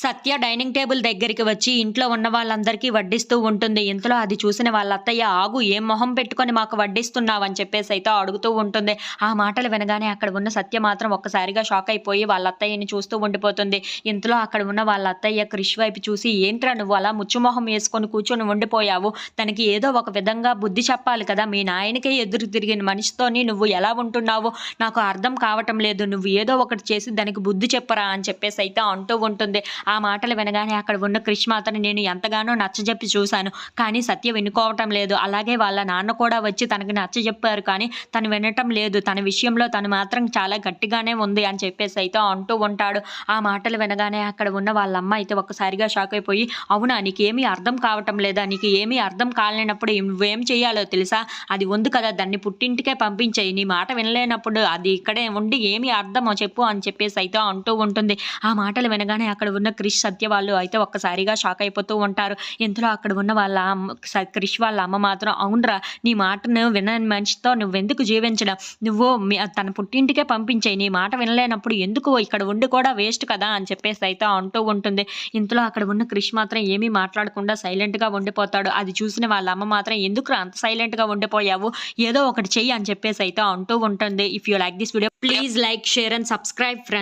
సత్య dining table దగ్గరికి వచ్చి ఇంట్లో ఉన్న వాళ్ళందరికీ వడ్డిస్తూ ఉంటుంది. ఇంతలో అది చూసిన వాళ్ళ అత్తయ్య ఆగు ఏం మొహం పెట్టుకొని మాకు వడ్డిస్తున్నావు అని చెప్పేసి అయితే అడుగుతూ ఉంటుంది. ఆ మాటలు వినగానే అక్కడ ఉన్న సత్య మాత్రం ఒక్కసారిగా షాక్ అయిపోయి వాళ్ళ అత్తయ్యని చూస్తూ ఉండిపోతుంది. ఇంతలో అక్కడ ఉన్న వాళ్ళ అత్తయ్య క్రిష్ వైపు చూసి ఏంట్రా నువ్వు అలా ముచ్చుమొహం వేసుకొని కూర్చొని ఉండిపోయావు? తనకి ఏదో ఒక విధంగా బుద్ధి చెప్పాలి కదా. మీ నాయనకే ఎదురు తిరిగిన మనిషితోని నువ్వు ఎలా ఉంటున్నావు? నాకు అర్థం కావటం లేదు. నువ్వు ఏదో ఒకటి చేసి దానికి బుద్ధి చెప్పరా? అని చెప్పేసి అయితే అంటూ ఉంటుంది. ఆ మాటలు వినగానే అక్కడ ఉన్న క్రిష్ మాతను నేను ఎంతగానో నచ్చజెప్పి చూశాను. కానీ సత్య వినుకోవటం లేదు. అలాగే వాళ్ళ నాన్న కూడా వచ్చి తనకు నచ్చజెప్పారు. కానీ తను వినటం లేదు. తన విషయంలో తను మాత్రం చాలా గట్టిగానే ఉంది అని చెప్పేసి అయితే అంటూ ఉంటాడు. ఆ మాటలు వినగానే అక్కడ ఉన్న వాళ్ళ అమ్మ అయితే ఒక్కసారిగా షాక్ అయిపోయి అవునా నీకేమీ అర్థం కావటం లేదా? నీకు ఏమీ అర్థం కాలేనప్పుడు నువ్వేం చేయాలో తెలుసా? అది ఉంది కదా దాన్ని పుట్టింటికే పంపించేయి. నీ మాట వినలేనప్పుడు అది ఇక్కడే ఉండి ఏమి అర్థమో చెప్పు అని చెప్పేసి అయితే అంటూ ఉంటుంది. ఆ మాటలు వినగానే అక్కడ ఉన్న క్రిష్ సత్య వాళ్ళు అయితే ఒక్కసారిగా షాక్ అయిపోతూ ఉంటారు. ఇంతలో అక్కడ ఉన్న వాళ్ళ స- క్రిష్ వాళ్ళ అమ్మ మాత్రం అవునరా నీ మాటను వినని మనిషితో నువ్వెందుకు జీవించడం? నువ్వు తన పుట్టింటికే పంపించేయి. నీ మాట వినలేనప్పుడు ఎందుకు ఇక్కడ ఉండి కూడా వేస్ట్ కదా? అని చెప్పేసి అయితే అంటూ ఉంటుంది. ఇంతలో అక్కడ ఉన్న క్రిష్ మాత్రం ఏమీ మాట్లాడకుండా సైలెంట్గా ఉండిపోతాడు. అది చూసిన వాళ్ళ అమ్మ మాత్రం ఎందుకు అంత సైలెంట్గా ఉండిపోయావు? ఏదో ఒకటి చెయ్యి అని చెప్పేసి అయితే అంటూ ఉంటుంది. If you like this video please like share and subscribe friend